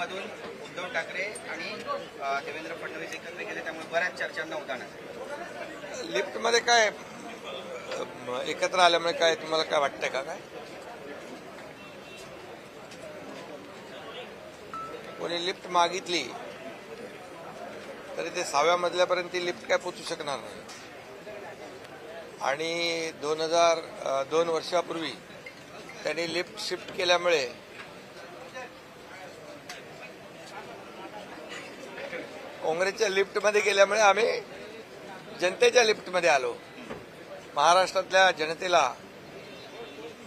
मधून उद्धव ठाकरे आणि देवेंद्र फडणवीस एकत्र गेले त्यामुळे बऱ्याच चर्चांना उदाहरण आहे. लिफ्टमध्ये काय एकत्र आल्यामुळे काय तुम्हाला काय वाटतंय का काय कोणी लिफ्ट मागितली तरी ते सहाव्या मजल्यापर्यंत ती लिफ्ट काय पोचू शकणार नाही आणि दोन हजार दोन वर्षापूर्वी त्यांनी लिफ्ट शिफ्ट केल्यामुळे काँग्रेसच्या लिफ्टमध्ये गेल्यामुळे आम्ही जनतेच्या लिफ्टमध्ये आलो. महाराष्ट्रातल्या जनतेला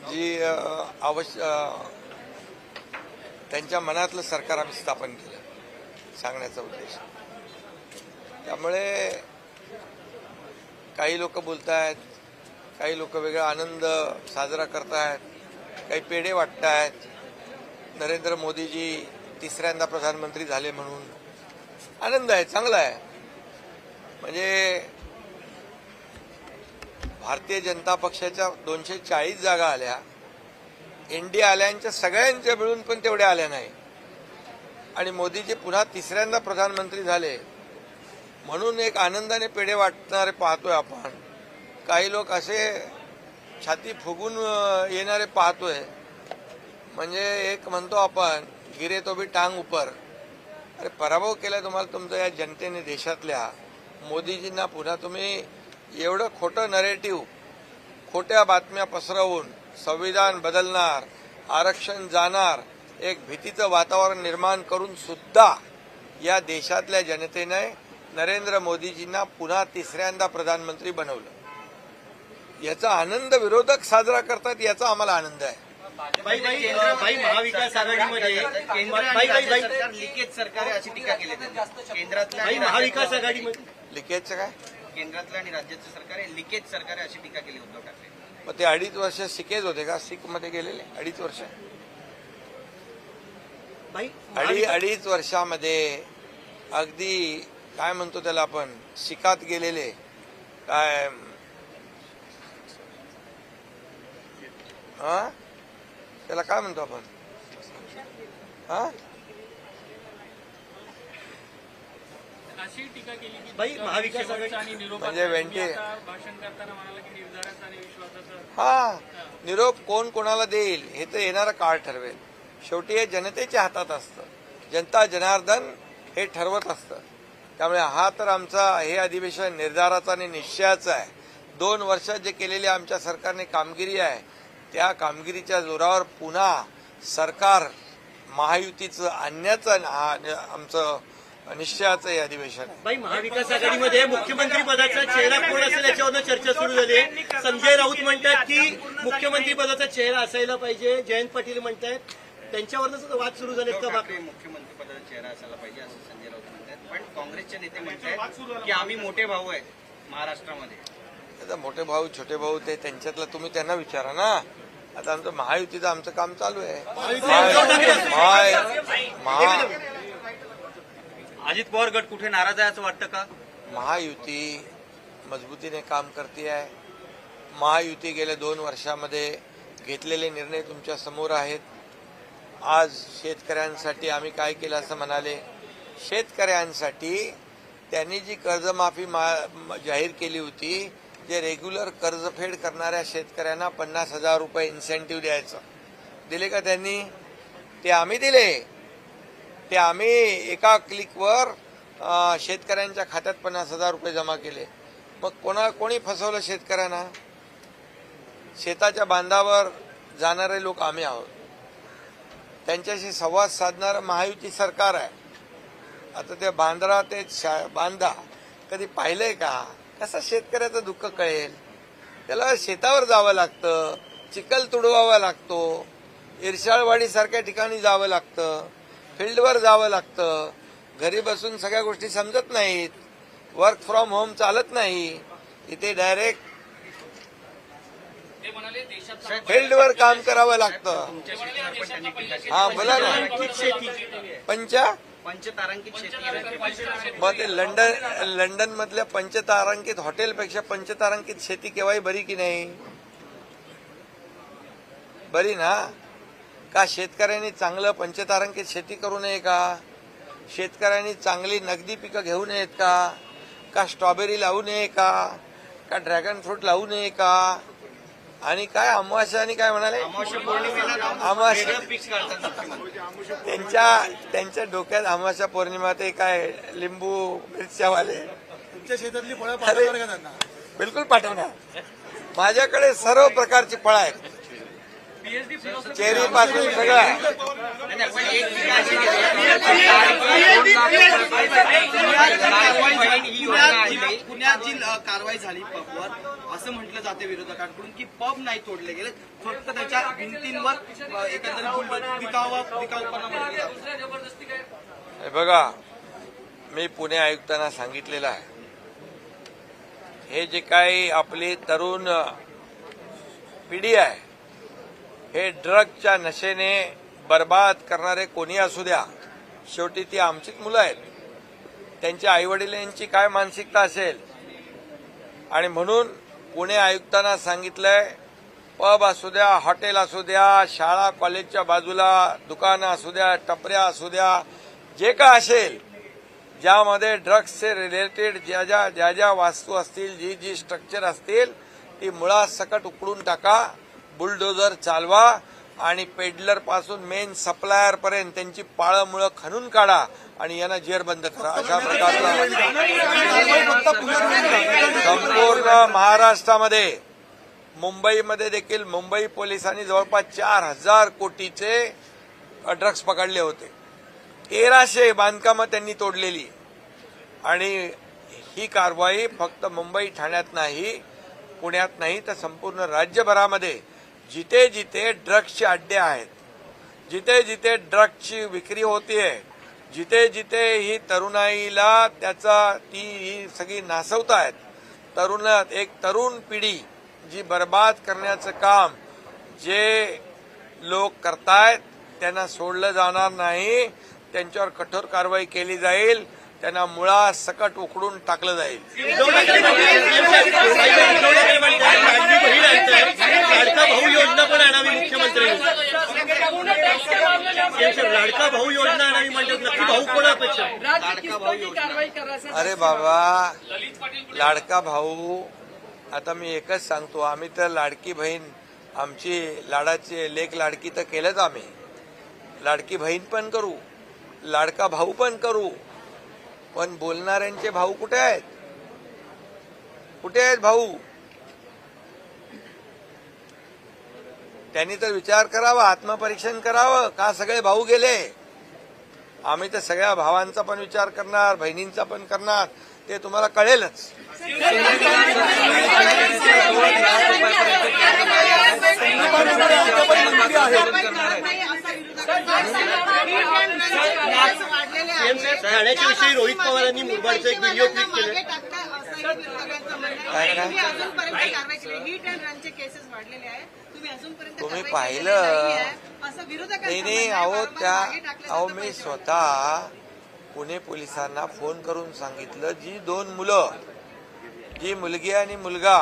जी आवश्य त्यांच्या मनातलं सरकार आम्ही स्थापन केलं सांगण्याचा उद्देश. त्यामुळे काही लोक बोलत आहेत काही लोक वेगळा आनंद साजरा करतायत काही पेढे वाटतायत. नरेंद्र मोदीजी तिसऱ्यांदा प्रधानमंत्री झाले म्हणून आनंद आहे चांगला आहे. म्हणजे भारतीय जनता पक्षाच्या दोनशे चाळीस जागा आल्या. इंडिया आल्यांच्या सगळ्यांच्या मिळून पण तेवढ्या आल्या नाही. आणि मोदीजी पुन्हा तिसऱ्यांदा प्रधानमंत्री झाले. म्हणून एक आनंदाने पेढे वाटणारे पाहतोय आपण. काही लोक असे छाती फुगून येणारे पाहतोय. म्हणजे एक म्हणतो आपण गिरे तो बी टांग उपर. अरे पराभव केला तुम्हाला तुमचं या जनतेने देशातल्या. मोदीजींना पुन्हा तुम्ही एवढं खोटं नरेटिव्ह खोट्या बातम्या पसरवून संविधान बदलणार आरक्षण जाणार एक भीतीचं वातावरण निर्माण करून सुद्धा या देशातल्या जनतेने नरेंद्र मोदीजींना पुन्हा तिसऱ्यांदा प्रधानमंत्री बनवलं. याचा आनंद विरोधक साजरा करतात याचा आम्हाला आनंद आहे. महाविकास आघाडीमध्ये लिकेज सरकार अशी टीका केली. केंद्रातल्या महाविकास आघाडीमध्ये. लिकेजचं काय? केंद्रातलं आणि राज्याचं सरकार लिकेज सरकार आहे अशी टीका केली उद्धव ठाकरे. मग ते अडीच वर्ष सिकेज होते का? सिखमध्ये गेलेले? अडीच वर्ष. अडी अडीच वर्षामध्ये अगदी काय म्हणतो त्याला आपण? शिकात गेलेले. काय? हा? त्याला काय म्हणतो आपण? हा? अशी टीका केली की बाई, तुमच्या महाविकास शेवटचा आघाडी- आणि निरोपाचा म्हणजे वेंटे- आता भाषण करताना म्हणाला की निर्धाराचा आणि विश्वासाचा हा निरोप कोण कोणाला देईल हे तर येणारा काळ ठरवेल. शेवटी हे जनतेच्या हातात असतं. जनता जनार्दन हे ठरवत असतं. त्यामुळे हा तर आमचा हे अधिवेशन निर्धाराचा आणि निश्चयाचा आहे. दोन वर्षात जे केलेली आमच्या सरकारने कामगिरी आहे त्या कामगिरीच्या जोरावर पुन्हा सरकार महायुतीचं आणण्याचं हा आमचं निश्चयाचं हे अधिवेशन बाई महाविकास आघाडीमध्ये मुख्यमंत्री पदाचा चेहरा कोण असेल याच्यावरनं चर्चा सुरू झाली आहे. संजय राऊत म्हणतात की मुख्यमंत्री पदाचा चेहरा असायला पाहिजे. जयंत पाटील म्हणतायत. त्यांच्यावरच वाद सुरू झालेत उद्धव का ठाकरे मुख्यमंत्री पदाचा चेहरा असायला पाहिजे असं संजय राऊत म्हणतात पण काँग्रेसचे नेते म्हणतात की आम्ही मोठे भाऊ आहेत महाराष्ट्रामध्ये. आता मोठे भाऊ छोटे भाऊ ते त्यांच्यातलं तुम्ही त्यांना विचारा ना. आता आमचं महायुतीचं आमचं काम चालू आहे. अजित पवार गट कुठे नाराज आहे असं वाटतं का? महायुती मजबूतीने काम करते आहे महायुती गेल्या दोन वर्षामध्ये घेतलेले निर्णय तुमच्यासमोर आहेत. आज शेतकऱ्यांसाठी आम्ही काय केलं असं म्हणाले? शेतकऱ्यांसाठी त्यांनी जी कर्जमाफी म- जाहीर केली होती जे रेग्युलर कर्जफेड करणाऱ्या शेतकऱ्यांना पन्नास हजार रुपये इन्सेंटिव्ह द्यायचं. दिले का त्यांनी? ते आम्ही दिले. ते आम्ही एका क्लिकवर शेतकऱ्यांच्या खात्यात पन्नास हजार रुपये जमा केले. मग कोणा कोणी फसवलं शेतकऱ्यांना? शेताच्या बांधावर जाणारे लोक आम्ही आहोत. त्यांच्याशी संवाद साधणारं महायुती सरकार आहे. आता ते बांद्रा ते शा- बांधा कधी पाहिलंय का? कसं शेतकऱ्याचं दुःख कळेल? त्याला शेतावर जावं लागतं चिखल तुडवावा लागतो इरशाळवाडी सारख्या ठिकाणी जावं लागतं फील्डवर जावं लागतं. घरी बसून सगळ्या गोष्टी समजत नाहीत वर्क फ्रॉम होम चालत नाही. इथे डायरेक्ट ते म्हणाले देशात फील्डवर काम करावं लागतं. हा बोला ना. पंचा? पंचतारांकित शेती. मग ते लंडन लंडन मधल्या पंचतारांकित हॉटेलपेक्षा पंचतारांकित शेती केव्हाही बरी की नाही? बरी ना? का शेतकऱ्यांनी चांगलं पंचतारांकित शेती करू नये का? शेतकऱ्यांनी चांगली नगदी पिकं घेऊ नयेत का? का स्ट्रॉबेरी लावू नये का? का ड्रॅगन फ्रूट लावू नये का? आणि काय अमावास्या आणि काय म्हणाले? अमावस्या त्यांच्या त्यांच्या डोक्यात अमावास्या पौर्णिमा ते काय लिंबू मिरच्यावाले? तुमच्या शेतातली फळं बिलकुल पाठवणार. माझ्याकडे सर्व प्रकारची फळं आहेत. चेरी पासून सगळं. पुण्यात जी कारवाई झाली पबवर असं म्हटलं जाते विरोधकांकडून की पब नाही तोडले गेले फक्त त्याच्या भिंतींवर एकंदरीत विकावा विकाऊपणा बघा मी पुणे आयुक्तांना सांगितलेलं आहे हे जे काही आपली तरुण पिढी आहे हे ड्रगच्या नशेने बर्बाद करणारे कोणी असू द्या. शेवटी ती आमचीच मुलं आहेत. त्यांच्या आईवडिलांची काय मानसिकता असेल? आणि म्हणून पुणे आयुक्तांना सांगितलंय पब असू द्या हॉटेल असू द्या शाळा कॉलेजच्या बाजूला दुकानं असू द्या टपऱ्या असू द्या जे काय असेल ज्यामध्ये ड्रग्सचे रिलेटेड ज्या ज्या ज्या ज्या वास्तू असतील जी जी स्ट्रक्चर असतील ती मुळात सकट उकडून टाका. बुलडोजर चालवा आणि पेडलरपासून मेन सप्लायरपर्यंत त्यांची पाळं मुळं खणून काढा आणि यांना जेरबंद करा. अशा प्रकारचा संपूर्ण महाराष्ट्रामध्ये मुंबईमध्ये देखील मुंबई पोलिसांनी जवळपास चार हजार कोटीचे ड्रग्स पकडले होते. तेराशे बांधकामं त्यांनी तोडलेली. आणि ही कारवाई फक्त मुंबई ठाण्यात नाही पुण्यात नाही तर संपूर्ण राज्यभरामध्ये जिथे जिथे ड्रग्सचे अड्डे आहेत जिथे जिथे ड्रग्सची विक्री होतीये जिथे जिथे ही तरुणाईला त्याचा ती ही सगळी नासवतायत. तरुण एक तरुण पिढी जी बर्बाद करण्याचं काम जे लोक करतायत त्यांना सोडलं जाणार नाही त्यांच्यावर कठोर कारवाई केली जाईल त्यांना मुळा सकट उकडून टाकलं जाईल. लाडका भाऊ योजना पण आणावी मुख्यमंत्र्यांनी लाडका भाऊ योजना आणावी म्हणजे नक्की भाऊ कोण अपेक्षा? लाडका भाऊ योजना. है अरे बाबा लाडका भाऊ आता मी एकच सांगतो आम्ही तर लाडकी बहीण आमची लाडाची लेख लाडकी तर केलंच आम्ही. लाडकी बहीण पण करू लाडका भाऊ पण करू पण बोलणाऱ्यांचे भाऊ कुठे आहेत? कुठे आहेत भाऊ? त्यांनी तर विचार करावा आत्मपरीक्षण करावं. का सगळे भाऊ गेले? आम्ही तर सगळ्या भावांचा पण विचार करणार बहिणींचा पण करणार. ते तुम्हाला कळेलच. ठाण्याच्या विषयी रोहित पवारांनी मुरबाडचा एक व्हिडिओ क्लिक केला? तुम्ही पाहिलं? नाही नाही अहो त्या अहो मी स्वतः पुणे पोलिसांना फोन करून सांगितलं जी दोन मुलं जी मुलगी आणि मुलगा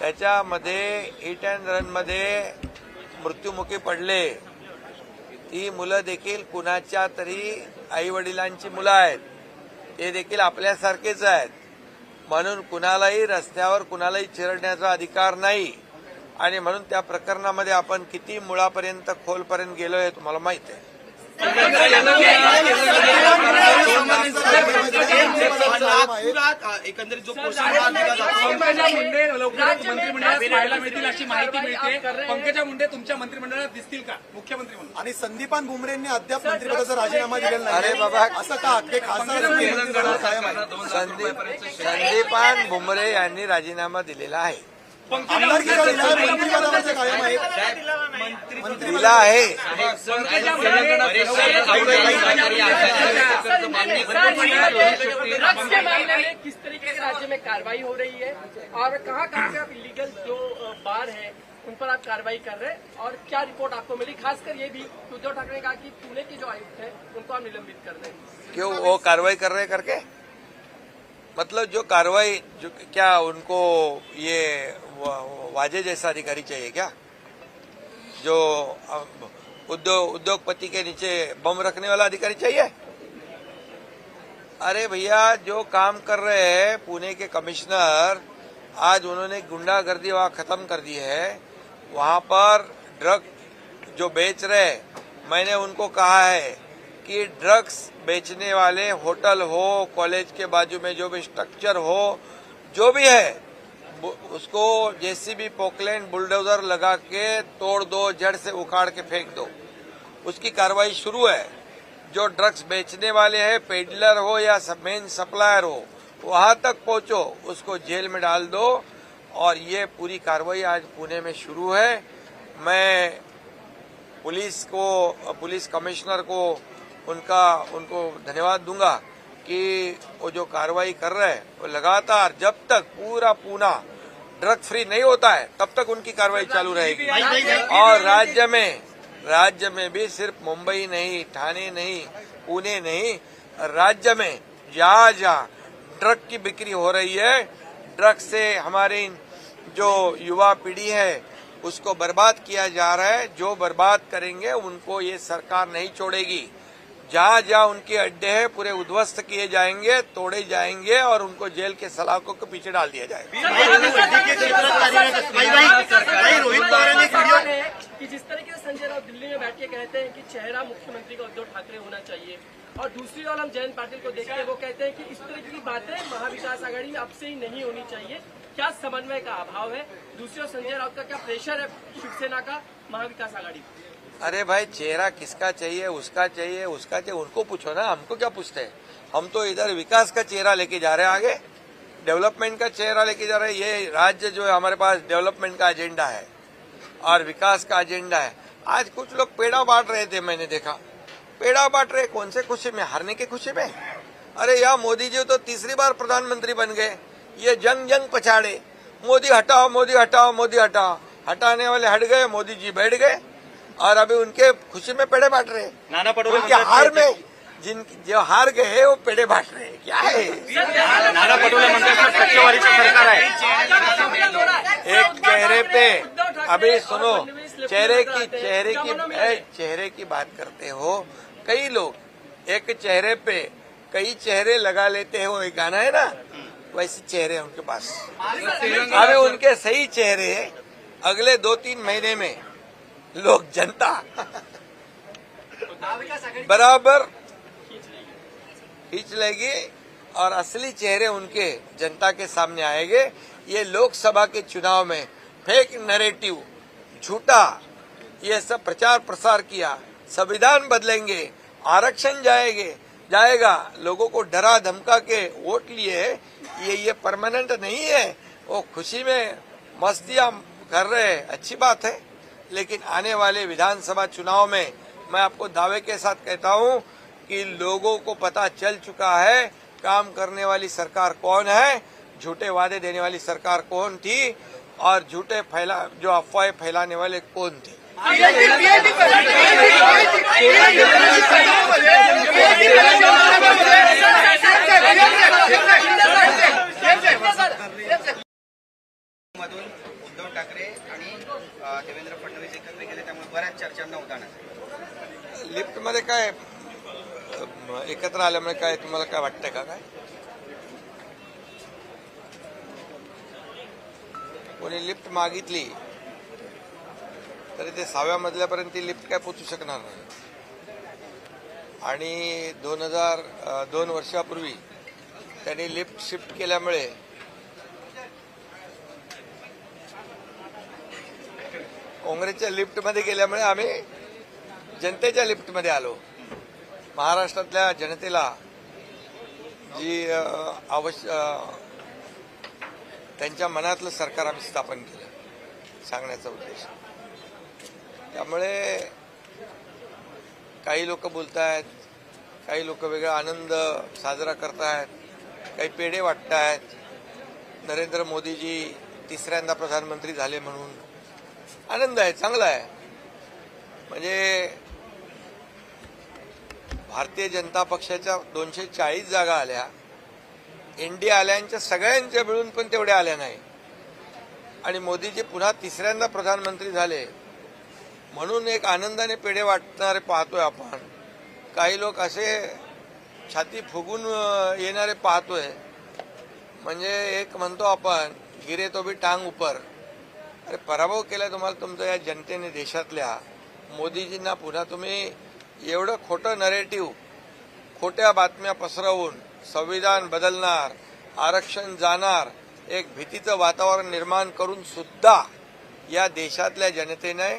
त्याच्यामध्ये हिट अँड रनमध्ये मृत्युमुखी पडले. ही मुलं देखील कुणाच्या तरी आई वडिलांची मुलं आहेत. ते देखील आपल्यासारखेच आहेत. म्हणून कुणालाही रस्त्यावर कुणालाही चिरडण्याचा अधिकार नाही. आणि म्हणून त्या प्रकरणामध्ये आपण किती मुळापर्यंत खोलपर्यंत गेलो हे तुम्हाला माहीत आहे. एकंदरीत जो पोषण दिला जातो पंकजा मुंडे लवकरच मंत्रिमंडळात पाहायला मिळतील अशी माहिती मिळते पंकजा मुंडे तुमच्या मंत्रिमंडळात दिसतील का मुख्यमंत्री म्हणून आणि संदीपान भुमरेंनी अद्याप मंत्रिपदाचा राजीनामा दिलेला अरे नाही बाबा. असं का ते खासदार संदीपान भुमरे यांनी राजीनामा दिलेला आहे. दिला आहे किस तरीके से राज्य में कार्रवाई हो रही है और कहाँ कहाँ पे आप इलीगल जो बार है उन पर आप कार्रवाई कर रहे हैं और क्या रिपोर्ट आपको मिली खासकर ये भी उद्धव ठाकरे ने कहा कि पुणे के जो आयुक्त है उनको आप निलंबित कर रहे हैं क्यों वो कार्रवाई कर रहे करके मतलब जो कार्रवाई, जो क्या उनको ये वाजे जैसा अधिकारी चाहिए क्या? जो उद्योग, उद्योगपति के नीचे बम रखने वाला अधिकारी चाहिए? अरे भैया, जो काम कर रहे हैं पुणे के कमिश्नर, आज उन्होंने गुंडागर्दी वहाँ खत्म कर दी है। वहाँ पर ड्रग जो बेच रहे मैंने उनको कहा है कि ड्रग्स बेचने वाले होटल हो कॉलेज के बाजू में जो भी स्ट्रक्चर हो, जो भी है उसको जेसीबी पोकलैंड बुलडोजर लगा के तोड़ दो, जड़ से उखाड़ के फेंक दो। उसकी कार्रवाई शुरू है। जो ड्रग्स बेचने वाले हैं पेडलर हो या मेन सप्लायर हो, वहाँ तक पहुंचो, उसको जेल में डाल दो और ये पूरी कार्रवाई आज पुणे में शुरू है। मैं पुलिस को, पुलिस कमिश्नर को उनका उनको धन्यवाद दूँगा कि वो जो कार्रवाई कर रहे हैं वो लगातार जब तक पूरा पूना ड्रग फ्री नहीं होता है तब तक उनकी कार्रवाई चालू रहेगी। और राज्य में राज्य में भी सिर्फ़ मुंबई नहीं ठाणे नहीं पुणे नहीं राज्य में जहाँ जहाँ ड्रग की बिक्री हो रही है ड्रग से हमारी जो युवा पीढ़ी है उसको बर्बाद किया जा रहा है जो बर्बाद करेंगे उनको ये सरकार नहीं छोड़ेगी जहाँ जहाँ उनके अड्डे हैं पूरे उद्ध्वस्त किए जाएँगे तोड़े जाएँगे और उनको जेल के सलाखों के पीछे डाल दिया जाएगा है कि जिस तरीके से संजय राउत दिल्ली में बैठ के कहते हैं कि चेहरा मुख्यमंत्री का उद्धव ठाकरे होना चाहिए और दूसरी ओर हम जयंत पाटिल को देखते हैं वो कहते हैं कि इस तरह की बातें महाविकास आघाड़ी में अब से ही नहीं होनी चाहिए क्या समन्वय का अभाव है दूसरी ओर संजय राउत का क्या प्रेशर है शिवसेना का महाविकास आघाड़ी? अरे भाई, चेहरा किसका चाहिए, उसका चाहिए उसका चाहिए, उनको पूछो ना, हमको क्या पूछते हैं? हम तो इधर विकास का चेहरा लेके जा रहे हैं आगे, डेवलपमेंट का चेहरा लेके जा रहे हैं, ये राज्य जो है हमारे पास डेवलपमेंट का एजेंडा है, और विकास का एजेंडा है। आज कुछ लोग पेड़ा बांट रहे थे, मैंने देखा। पेड़ा बांट रहे कौन से खुशी में? हारने की खुशी में? अरे यार, मोदी जी तो तीसरी बार प्रधानमंत्री बन गए, ये जंग जंग पछाड़े। मोदी हटाओ मोदी हटाओ मोदी हटाओ। हटाने वाले हट गए, मोदी जी बैठ गए। और अभी उनके खुशी में पेड़े बांट रहे नाना पटोले उनके हार में जिन जो हार गए हैं वो पेड़े बांट रहे हैं। क्या है? नाना पटोले सरकार आहे एक चेहरे पे अभी सुनो चेहरे की चेहरे की चेहरे की बात करते हो कई लोग एक चेहरे पे कई चेहरे लगा लेते हैं वो एक गाना है ना? वैसे चेहरे उनके पास। अभी उनके सही चेहरे अगले दो तीन महीने में लोग जनता। बराबर। खींच लेगी और असली चेहरे उनके जनता के सामने आएँगे। ये लोकसभा के चुनाव में फेक नैरेटिव झूठा ये सब प्रचार प्रसार किया। संविधान बदलेंगे आरक्षण जाएँगे जाएगा। लोगों को डरा धमका के वोट लिए ये ये परमानेंट नहीं है। वो खुशी में मस्तियाँ कर रहे हैं। अच्छी बात है। लेकिन आने वाले विधानसभा चुनाव में मैं आपको दावे के साथ कहता हूँ कि लोगों को पता चल चुका है काम करने वाली सरकार कौन है झूठे वादे देने वाली सरकार कौन थी और झूठे फैला जो अफवाहें फैलाने वाले कौन थे एकत्र आल्यामुळे काय तुम्हाला काय वाटतंय का काय? कोणी लिफ्ट मागितली तरी ते सहाव्या मजल्यापर्यंत ती लिफ्ट काय पोचू शकणार नाही. आणि दोन हजार दोन वर्षापूर्वी त्यांनी लिफ्ट शिफ्ट केल्यामुळे काँग्रेसच्या लिफ्टमध्ये गेल्यामुळे आम्ही जनतेच्या लिफ्टमध्ये आलो. महाराष्ट्रातल्या जनतेला जी आवश्य त्यांच्या मनातलं सरकार आम्ही स्थापन केलं सांगण्याचा उद्देश. त्यामुळे काही लोक बोलत आहेत काही लोक वेगळा आनंद साजरा करत आहेत काही पेढे वाटत आहेत नरेंद्र मोदीजी तिसऱ्यांदा प्रधानमंत्री झाले म्हणून आनंद आहे चांगला आहे. म्हणजे भारतीय जनता पक्षाच्या दोनशे चाळीस जागा आल्या. इंडिया आल्यांच्या सगळ्यांच्या मिळून पण तेवढ्या आल्या नाही. आणि मोदीजी पुन्हा तिसऱ्यांदा प्रधानमंत्री झाले. म्हणून एक आनंदाने पेढे वाटणारे पाहतोय आपण. काही लोक असे छाती फुगून येणारे पाहतोय. म्हणजे एक म्हणतो आपण गिरे तो बी टांग उपर. अरे पराभव केला तुम्हाला तुमच्या या जनतेने देशातल्या. मोदीजींना पुन्हा तुम्ही एवढं खोटं नरेटिव्ह खोट्या बातम्या पसरवून संविधान बदलणार आरक्षण जाणार एक भीतीचं वातावरण निर्माण करून सुद्धा या देशातल्या जनतेने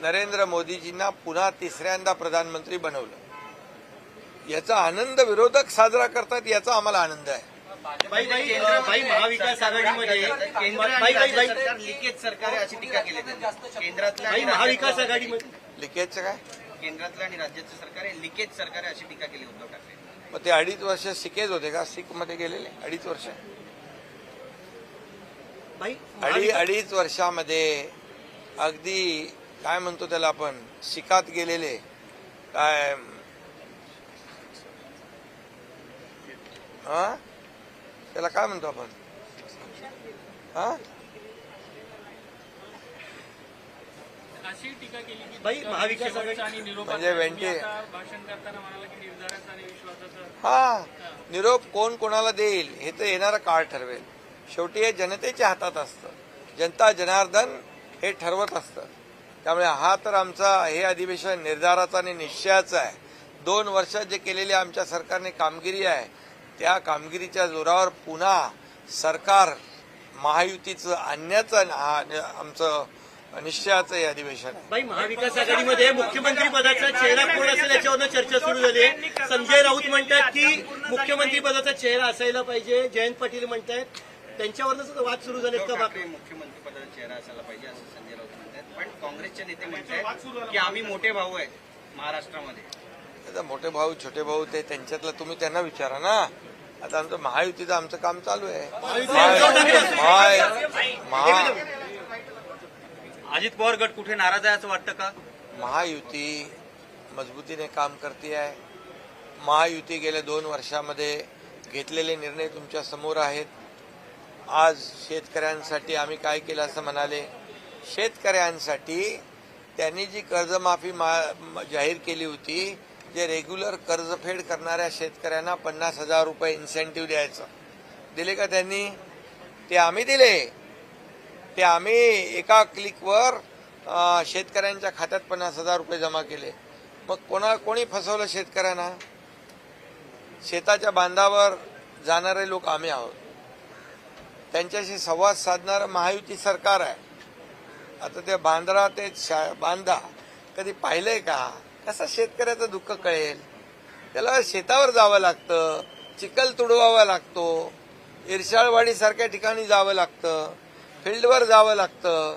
नरेंद्र मोदीजींना पुन्हा तिसऱ्यांदा प्रधानमंत्री बनवलं. याचा आनंद विरोधक साजरा करतात याचा आम्हाला आनंद आहे. महाविकास आघाडीमध्ये लिकेज सरकार अशी टीका केली महाविकास आघाडीमध्ये. लिकेजचं काय? केंद्रातलं आणि राज्याचं सरकार आहे लिकेज सरकार आहे अशी टीका केली उद्धव ठाकरे. मग ते अडीच वर्ष सिकेज होते का? सिखमध्ये गेलेले? अडीच वर्ष. बाई अडी अडीच वर्षामध्ये अगदी काय म्हणतो त्याला आपण? शिकात गेलेले. काय? हा? त्याला काय म्हणतो आपण? हा? अशी टीका केली की महाविकास आघाडी- आणि निरोपात म्हणजे वेंटे- भाषण करताना म्हणाला की निर्धाराचा आणि विश्वासाचा हा निरोप कोण कोणाला देईल हे तर येणारं काळ ठरवेल. शेवटी हे जनतेच्या हातात असतं. जनता जनार्दन हे ठरवत असतं. त्यामुळे हा तर आमचा हे अधिवेशन निर्धाराचा आणि निश्चयाचा आहे. दोन वर्षात जे केलेली आमच्या सरकारने कामगिरी आहे त्या कामगिरीच्या जोरावर पुन्हा सरकार महायुतीचं आणण्याचं हा आमचं निश्चयाचं हे अधिवेशन. बाई महाविकास आघाडीमध्ये मुख्यमंत्री पदाचा चेहरा कोण असेल याच्यावरनं चर्चा सुरू झाली आहे? संजय राऊत म्हणतात की मुख्यमंत्री पदाचा चेहरा असायला पाहिजे जयंत पाटील म्हणतायत. त्यांच्यावरच वाद सुरू झालेत का बाकी मुख्यमंत्री पदाचा चेहरा असायला पाहिजे असं संजय राऊत म्हणतात पण काँग्रेसचे नेते म्हणतात की आम्ही मोठे भाऊ आहेत महाराष्ट्रामध्ये. आता मोठे भाऊ छोटे भाऊ ते त्यांच्यातलं तुम्ही त्यांना विचारा ना. आता आमचं महायुतीचं आमचं काम चालू आहे. अजित पवार गट कुठे नाराज आहे असं वाटतं का? महायुती मजबूतीने काम करते आहे. महायुती गेल्या दोन वर्षामध्ये घेतलेले निर्णय तुमच्यासमोर आहेत. आज शेतकऱ्यांसाठी आम्ही काय केलं असं म्हणाले? शेतकऱ्यांसाठी त्यांनी जी कर्जमाफी मा- जाहीर केली होती जे रेग्युलर कर्जफेड करणाऱ्या शेतकऱ्यांना पन्नास हजार रुपये इन्सेंटिव्ह द्यायचं. दिले का त्यांनी? ते आम्ही दिले. ते आम्ही एका क्लिकवर शेतकऱ्यांच्या खात्यात पन्नास हजार रुपये जमा केले. मग कोणा कोणी फसवलं शेतकऱ्यांना? शेताच्या बांधावर जाणारे लोक आम्ही आहोत. त्यांच्याशी संवाद साधणारं महायुती सरकार आहे. आता ते बांधरा ते शा- बांधा कधी पाहिलंय का? कसं शेतकऱ्याचं दुःख कळेल? त्याला शेतावर जावं लागतं चिखल तुडवावा लागतो इरशाळवाडीसारख्या ठिकाणी जावं लागतं. फील्डवर जावं लागतं.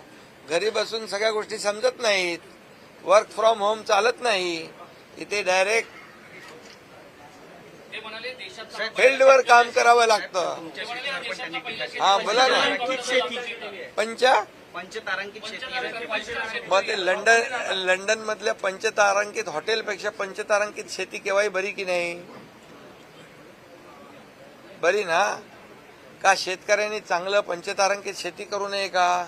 घरी बसून सगळ्या गोष्टी समजत नाहीत. वर्क फ्रॉम होम चालत नाही. इथे डायरेक्ट फील्डवर काम करावं लागतं. हा बोला ना. पंचा? पंचतारांकित शेती आहे. मग ते लंडन लंडन मधल्या पंचतारांकित हॉटेलपेक्षा पंचतारांकित शेती केव्हाही बरी की नाही? बरी ना? का शेतकऱ्यांनी चांगलं पंचतारांकित शेती करू नये का?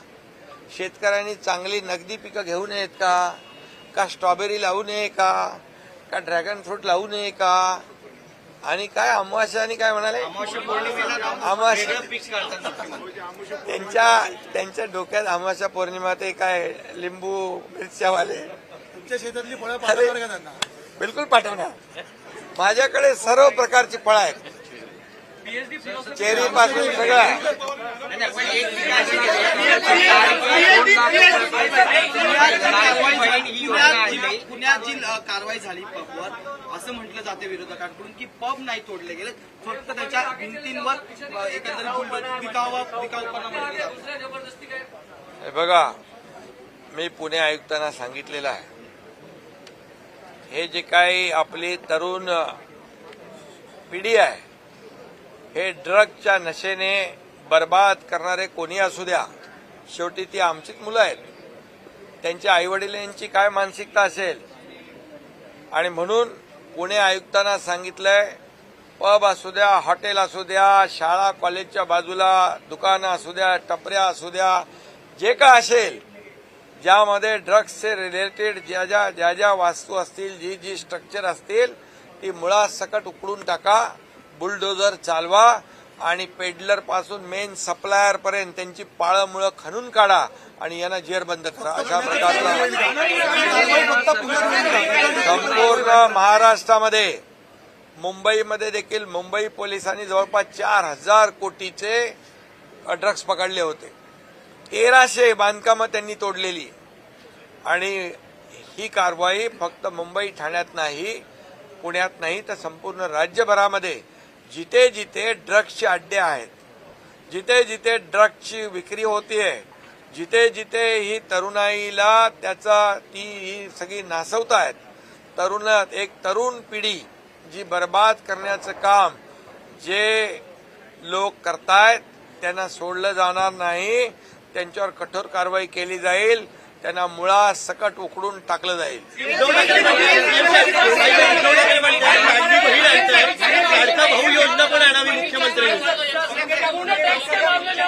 शेतकऱ्यांनी चांगली नगदी पिकं घेऊ नयेत का? का स्ट्रॉबेरी लावू नये का? का ड्रॅगन फ्रूट लावू नये का? आणि काय अमावास्या आणि काय म्हणाले? अमावस्या पौर्णिमेला अमावस्या. वेगळं पीक काढतात. मुख्यमंत्री त्यांच्या त्यांच्या डोक्यात अमावास्या पौर्णिमा ते काय लिंबू मिरच्यावाले. तुमच्या शेतातली फळं बिलकुल पाठवणार. माझ्याकडे सर्व प्रकारची फळं आहेत. चेरी पासून सगळं. पुण्यात जी- कारवाई झाली पबवर असं म्हटलं जाते विरोधकांकडून की पब नाही तोडले गेले फक्त त्याच्या भिंतींवर एकंदरीत हे बघा मी पुणे आयुक्तांना सांगितलेलं आहे. हे जे काही आपली तरुण पिढी आहे हे ड्रगच्या नशेने बर्बाद करणारे कोणी असू द्या. शेवटी ती आमचीच मुलं आहेत. त्यांच्या आईवडिलांची काय मानसिकता असेल? आणि म्हणून पुणे आयुक्तांना सांगितलंय पब असू द्या हॉटेल असू द्या शाळा कॉलेजच्या बाजूला दुकानं असू द्या टपऱ्या असू द्या जे काय असेल ज्यामध्ये ड्रग्सचे रिलेटेड ज्या ज्या ज्या ज्या वास्तू असतील जी जी स्ट्रक्चर असतील ती मुळात सकट उकडून टाका. बुलडोजर चालवा आणि पेडलरपासून मेन सप्लायर पर्यंत त्यांची पाळं मुळं खणून काढा आणि यांना जेरबंद करा. अशा प्रकारचा संपूर्ण महाराष्ट्रामध्ये मुंबईमध्ये देखील मुंबई पोलिसांनी जवळपास चार हजार कोटीचे ड्रग्स पकडले होते. तेराशे बांधकामं त्यांनी तोडलेली. आणि ही कारवाई फक्त मुंबई ठाण्यात नाही पुण्यात नाही तर संपूर्ण राज्यभरामध्ये जिथे जिथे ड्रग्सचे अड्डे आहेत जिथे जिथे ड्रग्सची विक्री होतीये जिथे जिथे ही तरुणाईला त्याचा ती ही सगळी नासवत आहेत तरुण एक तरुण पिढी जी बर्बाद करण्याचं काम जे लोक करतायत त्यांना सोडलं जाणार नाही त्यांच्यावर कठोर कारवाई केली जाईल त्यांना मुळा सकट उकडून टाकलं जाईल. लाडकी. लाडका भाऊ योजना पण आणावी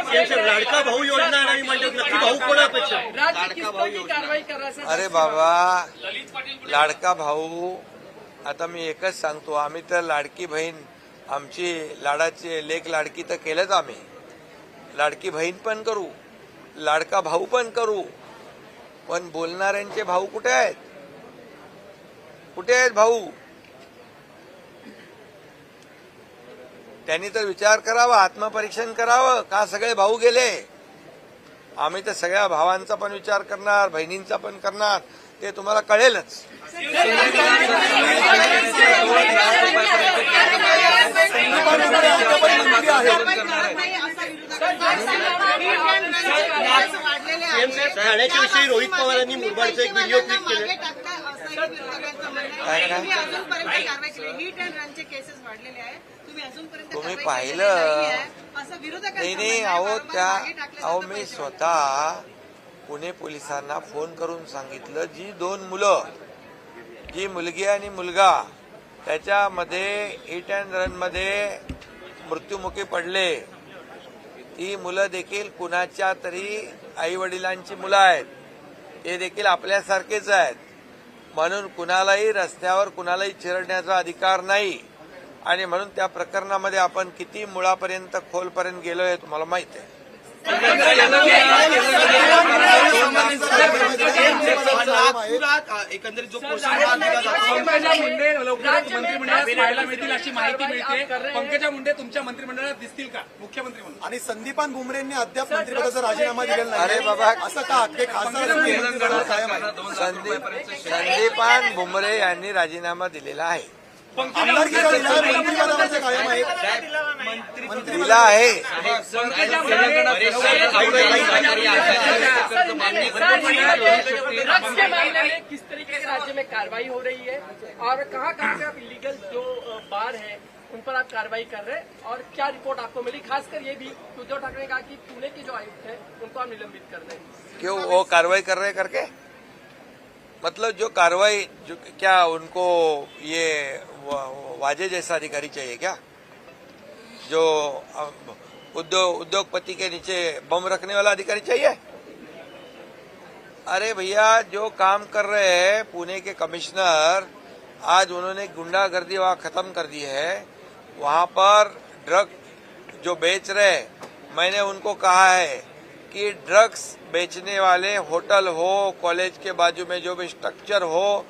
त्यांच्या लाडका भाऊ योजना आणावी म्हणजे नक्की भाऊ कोण अपेक्षा? राज्य किस तरह की कार्रवाई कर रहा है सर अरे बाबा लाडका भाऊ आता मी एकच सांगतो आम्ही तर लाडकी बहीण आमची लाडाची लेख लाडकी तर केलंच आम्ही. लाडकी बहीण पण करू लाडका भाऊ पण करू पण बोलणाऱ्यांचे भाऊ कुठे आहेत? कुठे आहेत भाऊ? त्यांनी तर विचार करावा आत्मपरीक्षण करावं. का सगळे भाऊ गेले? आम्ही तर सगळ्या भावांचा पण विचार करणार बहिणींचा पण करणार. ते तुम्हाला कळेलच. ठाण्याच्या विषयी रोहित पवारांनी मुरबाडचा एक व्हिडिओ क्लिक केला तुम्ही पाहिलं? नाही नाही. अहो त्या अहो मी. स्वतः पुणे पोलिसांना फोन करून सांगितलं जी दोन मुलं जी मुलगी आणि मुलगा त्याच्यामध्ये हिट अँड रनमध्ये मृत्युमुखी पडले ती मुलं देखील कुणाच्या तरी आईवडिलांची मुलं आहेत. ते देखील आपल्यासारखेच आहेत. म्हणून कुणालाही रस्त्यावर कुणालाही चिरडण्याचा अधिकार नाही. आणि म्हणून त्या प्रकरणामध्ये आपण किती मुळापर्यंत खोलपर्यंत गेलो हे तुम्हाला माहीत आहे. एकंदरीत जो मिळतील अशी माहिती मिळते? पंकजा मुंडे तुमच्या मंत्रिमंडळात दिसतील का मुख्यमंत्री म्हणून आणि संदीपान भुमरेंनी अद्याप मंत्रिपदाचा राजीनामा दिलेला नाही. अरे बाबा. असं का ते खासदार संदीपान भुमरे यांनी राजीनामा दिलेला आहे. दिला आहे किस तरीके से राज्य में कार्रवाई हो रही है और कहाँ कहाँ पे आप इलीगल जो बार है उन पर आप कार्रवाई कर रहे हैं। और क्या रिपोर्ट आपको मिली खासकर ये भी उद्धव ठाकरे ने कहा कि पुणे के जो आयुक्त है। उनको आप निलंबित कर रहे हैं क्यों? वो कार्रवाई कर रहे करके? मतलब जो कार्रवाई, जो क्या उनको ये वाजे जैसा अधिकारी चाहिए क्या? जो उद्योग, उद्योगपति के नीचे बम रखने वाला अधिकारी चाहिए? अरे भैया, जो काम कर रहे हैं, पुणे के कमिश्नर, आज उन्होंने गुंडागर्दी वहाँ खत्म कर दी है। वहाँ पर ड्रग जो बेच रहे मैंने उनको कहा है कि ड्रग्स बेचने वाले होटल हो कॉलेज के बाजू में जो भी स्ट्रक्चर हो,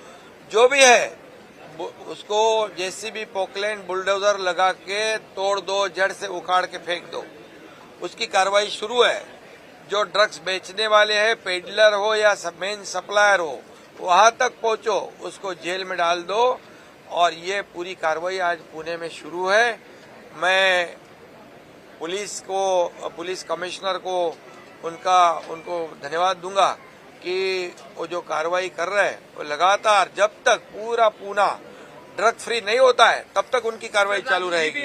जो भी है उसको जेसीबी पोकलैंड बुलडोजर लगा के तोड़ दो, जड़ से उखाड़ के फेंक दो। उसकी कार्रवाई शुरू है। जो ड्रग्स बेचने वाले हैं पेडलर हो या मेन सप्लायर हो, वहाँ तक पहुंचो, उसको जेल में डाल दो और ये पूरी कार्रवाई आज पुणे में शुरू है। मैं पुलिस को, पुलिस कमिश्नर को उनका उनको धन्यवाद दूँगा कि वो जो कार्रवाई कर रहे हैं वो लगातार जब तक पूरा पूना ड्रग फ्री नहीं होता है तब तक उनकी कार्रवाई चालू रहेगी।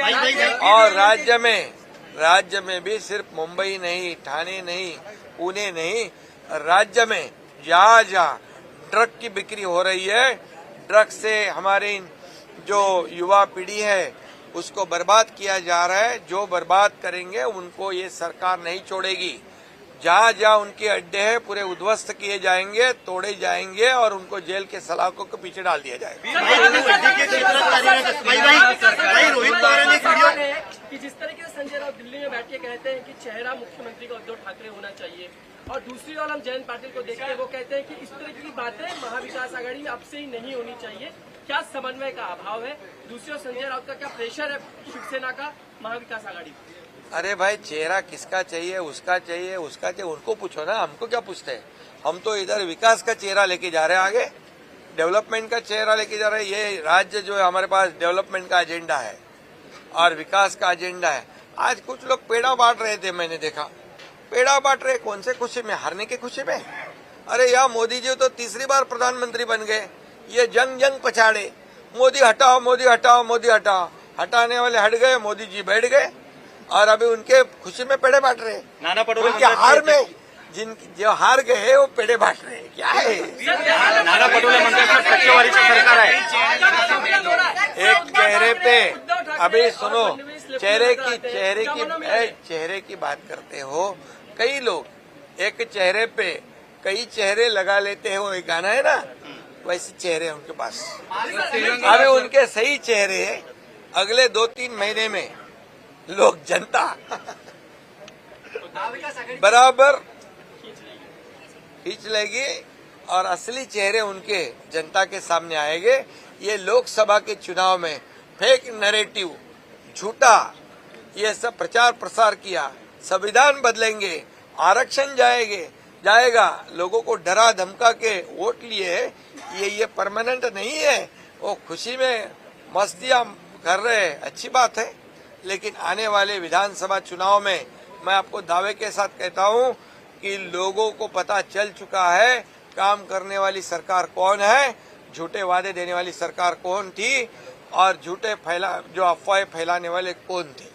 और राज्य में राज्य में भी सिर्फ़ मुंबई नहीं ठाणे नहीं पुणे नहीं राज्य में जहाँ जहाँ ड्रग की बिक्री हो रही है ड्रग से हमारी जो युवा पीढ़ी है उसको बर्बाद किया जा रहा है जो बर्बाद करेंगे उनको ये सरकार नहीं छोड़ेगी। जहाँ जहाँ उनके अड्डे हैं पूरे उद्ध्वस्त किए जाएँगे तोड़े जाएँगे और उनको जेल के सलाखों के पीछे डाल दिया जाएगा। है। कि जिस तरीके से संजय राउत दिल्ली में बैठ के कहते हैं कि चेहरा मुख्यमंत्री का उद्धव ठाकरे होना चाहिए और दूसरी ओर हम जयंत पाटिल को देखते हैं वो कहते हैं कि इस तरह की बातें महाविकास आघाड़ी में अब से ही नहीं होनी चाहिए। क्या समन्वय का अभाव है? दूसरी ओर संजय राउत का क्या प्रेशर है शिवसेना का महाविकास आघाड़ी? अरे भाई, चेहरा किसका चाहिए, उसका चाहिए उसका चाहिए, उनको पूछो ना, हमको क्या पूछते हैं? हम तो इधर विकास का चेहरा लेके जा रहे हैं आगे, डेवलपमेंट का चेहरा लेके जा रहे हैं, ये राज्य जो है हमारे पास डेवलपमेंट का एजेंडा है, और विकास का एजेंडा है। आज कुछ लोग पेड़ा बांट रहे थे, मैंने देखा। पेड़ा बांट रहे कौन से खुशी में? हारने की खुशी में? अरे यार, मोदी जी तो तीसरी बार प्रधानमंत्री बन गए। ये जंग जंग पछाड़े। मोदी हटाओ मोदी हटाओ मोदी हटाओ। हटाने वाले हट गए, मोदी जी बैठ गए। और अभी उनके खुशी में पेड़े बांट रहे नाना पटोले उनके हार में जिन जो हार गए हैं वो पेड़े बांट रहे हैं। क्या है? नाना पटोले सरकार आहे एक चेहरे पे अभी सुनो चेहरे की चेहरे की चेहरे की बात करते हो कई लोग एक चेहरे पे कई चेहरे लगा लेते हैं वो एक गाना है ना? वैसे चेहरे उनके पास। अभी उनके सही चेहरे अगले दो तीन महीने में लोग जनता। बराबर। खींच लेगी। और असली चेहरे उनके जनता के सामने आएँगे। ये लोकसभा के चुनाव में फेक नरेटिव झूठा ये सब प्रचार प्रसार किया संविधान बदलेंगे आरक्षण जाएँगे जाएगा। लोगों को डरा धमका के वोट लिए ये ये परमानेंट नहीं है। वो खुशी में मस्तियाँ कर रहे अच्छी बात है। लेकिन आने वाले विधानसभा चुनाव में मैं आपको दावे के साथ कहता हूँ कि लोगों को पता चल चुका है, काम करने वाली सरकार कौन है, झूठे वादे देने वाली सरकार कौन थी, और झूठे फैला, जो अफवाहें फैलाने वाले कौन थे।